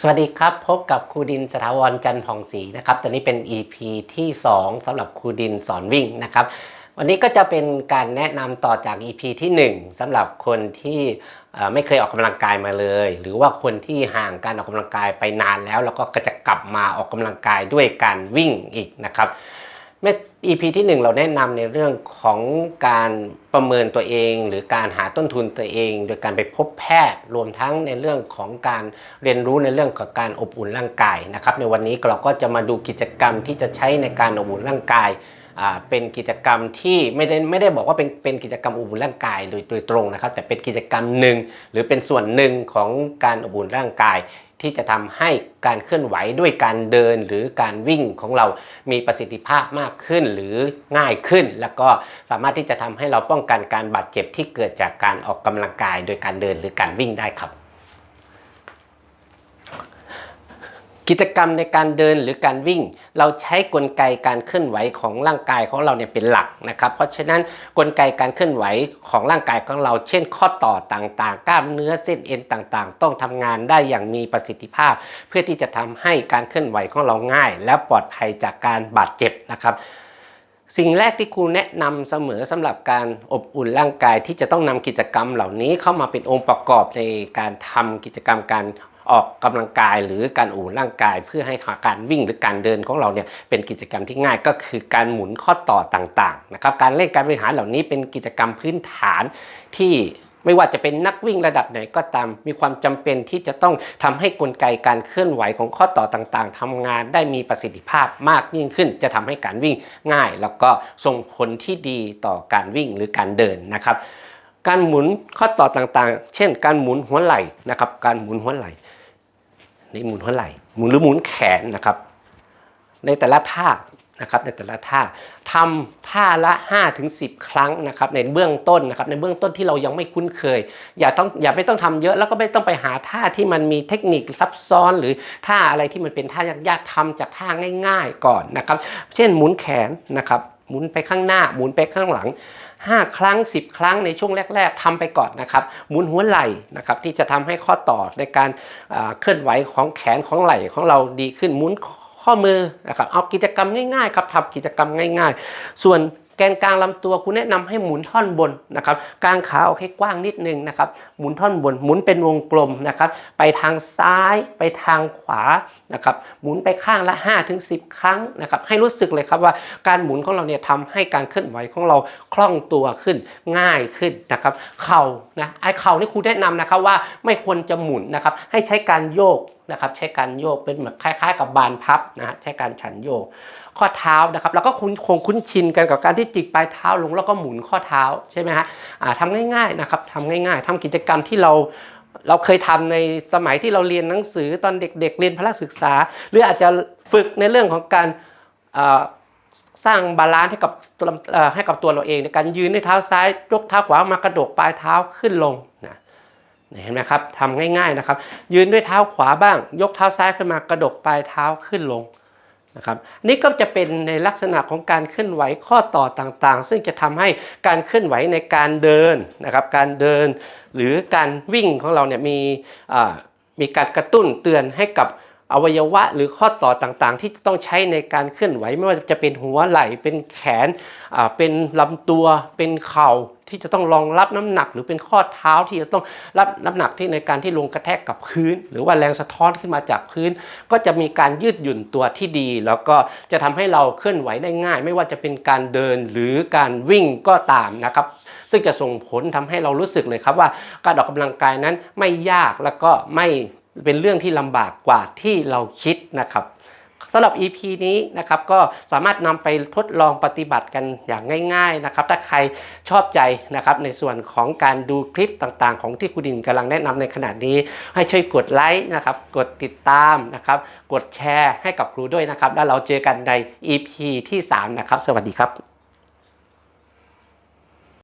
สวัสดีครับ พบกับครูดินสถาวรจันทร์ผ่องศรีนะครับตอนนี้เป็น EP ที่ 2สำหรับครูดินสอนวิ่งนะครับ วันนี้ก็จะเป็นการแนะนำต่อจาก EP ที่ 1สำหรับคนที่ไม่เคยออกกำลังกายมาเลย หรือว่าคนที่ห่างการออกกำลังกายไปนานแล้ว แล้วก็จะกลับมาออกกำลังกายด้วยการวิ่งอีกนะครับ เมื่อ EP ที่ 1 เราแนะนำในเรื่องของการประเมินตัวเอง หรือการหาต้นทุนตัวเอง โดยการไปพบแพทย์รวมทั้งในเรื่องของการเรียนรู้ในเรื่องของการอบอุ่นร่างกายนะครับในวันนี้เราก็จะมาดูกิจกรรมที่จะใช้ในการอบอุ่นร่างกาย เป็นกิจกรรมที่ไม่ได้ไม่ได้บอกว่าเป็นเป็นกิจกรรมอบอุ่นร่างกายโดยโดยตรงนะครับ แต่เป็นกิจกรรมหนึ่งหรือเป็นส่วนหนึ่งของการอบอุ่นร่างกาย ที่จะทำให้การเคลื่อนไหวด้วยการเดินหรือการวิ่งของเรามีประสิทธิภาพมากขึ้นหรือง่ายขึ้น แล้วก็สามารถที่จะทำให้เราป้องกันการบาดเจ็บที่เกิดจากการออกกำลังกาย โดยการเดินหรือการวิ่งได้ครับ กิจกรรมในการเดินหรือการวิ่ง เราใช้กลไกการเคลื่อนไหวของร่างกายของเราเนี่ยเป็นหลักนะครับ เพราะฉะนั้นกลไกการเคลื่อนไหวของร่างกายของเรา เช่น ข้อต่อต่างๆ กล้ามเนื้อเส้นเอ็นต่างๆ ต้องทำงานได้อย่างมีประสิทธิภาพ เพื่อที่จะทำให้การเคลื่อนไหวของเราง่าย และปลอดภัยจากการบาดเจ็บนะครับสิ่งแรกที่ครูแนะนำเสมอสำหรับการอบอุ่นร่างกายที่จะต้องนำกิจกรรมเหล่านี้เข้ามาเป็นองค์ประกอบในการทำกิจกรรมการ ออกกำลังกายหรือการอุ่นร่างกาย เพื่อให้การวิ่งหรือการเดินของเราเนี่ยเป็นกิจกรรมที่ง่ายก็คือการหมุนข้อต่อต่างๆนะครับการเล่นการบริหารเหล่านี้เป็นกิจกรรมพื้นฐานที่ไม่ว่าจะเป็นนักวิ่งระดับไหนก็ตาม มีความจำเป็นที่จะต้องทำให้กลไกการเคลื่อนไหวของข้อต่อต่างๆทำงานได้มีประสิทธิภาพมากยิ่งขึ้น จะทำให้การวิ่งง่าย แล้วก็ส่งผลที่ดีต่อการวิ่งหรือการเดินนะครับ การหมุนข้อต่อต่างๆ เช่น การหมุนหัวไหล่นะครับ การหมุนหัวไหล่ นี่หมุนหัวไหล่หมุนหรือหมุนแขนนะครับ ในแต่ละท่านะครับในแต่ละท่าทำท่าละ5ถึง10 ครั้งนะครับในเบื้องต้นนะครับในเบื้องต้นที่เรายังไม่คุ้นเคย อย่าต้องอย่าไม่ต้องทำเยอะแล้วก็ไม่ต้องไปหาท่าที่มันมีเทคนิคซับซ้อน หรือท่าอะไรที่มันเป็นท่ายากๆทำจากท่าง่าย ๆ ก่อนนะครับ เช่นหมุนแขนนะครับหมุนไปข้างหน้าหมุนไปข้างหลัง 5 ครั้ง 10 ครั้งในช่วงแรก ๆทำไปก่อนนะครับหมุนหัวไหล่นะครับที่จะทำให้ข้อต่อในการเคลื่อนไหวของแขนของไหล่ของเราดีขึ้นหมุนข้อมือนะครับเอากิจกรรมง่ายๆครับทำกิจกรรมง่าย ๆ ส่วน กนกลางลำตัวคุณแนะนำให้หมุนท่อนบนนะครับกางขาเอาให้กว้างนิดนึงนะครับหมุนท่อนบน หมุนเป็นวงกลมนะครับไปทางซ้ายไปทางขวานะครับหมุนไปข้างละ5ถึง10 ครั้งนะครับให้รู้สึกเลยครับว่าการหมุนของเราเนี่ยทำให้การเคลื่อนไหวของเราคล่องตัวขึ้นง่ายขึ้นนะครับเข่านะไอ้เข่านี่ครูแนะนำนะครับว่าไม่ควรจะหมุนนะครับให้ใช้การโยก นะครับใช้การโยกเป็นแบบคล้ายๆ กับบานพับนะฮะใช้การฉันโยก ข้อเท้านะครับแล้วก็คุ้นคงคุ้นชินกันกับการที่จิกปลายเท้าลงแล้วก็หมุนข้อเท้าใช่ไหมฮะทำง่ายๆนะครับทำง่าย ๆทำกิจกรรมที่เราเราเคยทำในสมัยที่เราเรียนหนังสือตอนเด็กๆ เรียนพละศึกษา หรืออาจจะฝึกในเรื่องของการสร้างบาลานซ์ให้กับตัวให้กับตัวเราเองในการยืนด้วยเท้าซ้ายยกเท้าขวามากระดกปลายเท้าขึ้นลงนะ เห็นไหมครับทำง่ายๆนะครับ ยืนด้วยเท้าขวาบ้าง ยกเท้าซ้ายขึ้นมากระดกปลายเท้าขึ้นลงนะครับนี่ก็จะเป็นในลักษณะของการเคลื่อนไหวข้อต่อต่างๆ ซึ่งจะทำให้การเคลื่อนไหวในการเดินนะครับการเดินหรือการวิ่งของเราเนี่ยมีมีการกระตุ้นเตือนให้กับ อวัยวะหรือข้อต่อต่างๆ ที่ต้องใช้ในการเคลื่อนไหวไม่ว่าจะเป็นหัวไหล่เป็นแขนเป็นลำตัวเป็นเข่าที่จะต้องรองรับน้ำหนัก หรือเป็นข้อเท้าที่จะต้องรับน้ำหนักที่ในการที่ลงกระแทกกับพื้น หรือว่าแรงสะท้อนขึ้นมาจากพื้น ก็จะมีการยืดหยุ่นตัวที่ดี แล้วก็จะทำให้เราเคลื่อนไหวได้ง่าย ไม่ว่าจะเป็นการเดินหรือการวิ่งก็ตามนะครับ ซึ่งจะส่งผลทำให้เรารู้สึกเลยครับว่า การออกกำลังกายนั้นไม่ยากแล้วก็ไม่ เป็นเรื่องที่ลำบากกว่าที่เราคิดนะครับสำหรับ EP นี้นะครับก็สามารถนำไปทดลองปฏิบัติกันอย่างง่ายๆนะครับถ้าใครชอบใจนะครับในส่วนของการดูคลิปต่างๆ ของที่คุณดินกำลังแนะนำในขณะนี้ ให้ช่วยกดไลค์นะครับกดติดตามนะครับกดแชร์ให้กับครูด้วยนะครับ แล้วเราเจอกันใน EP ที่ 3 นะครับ สวัสดีครับ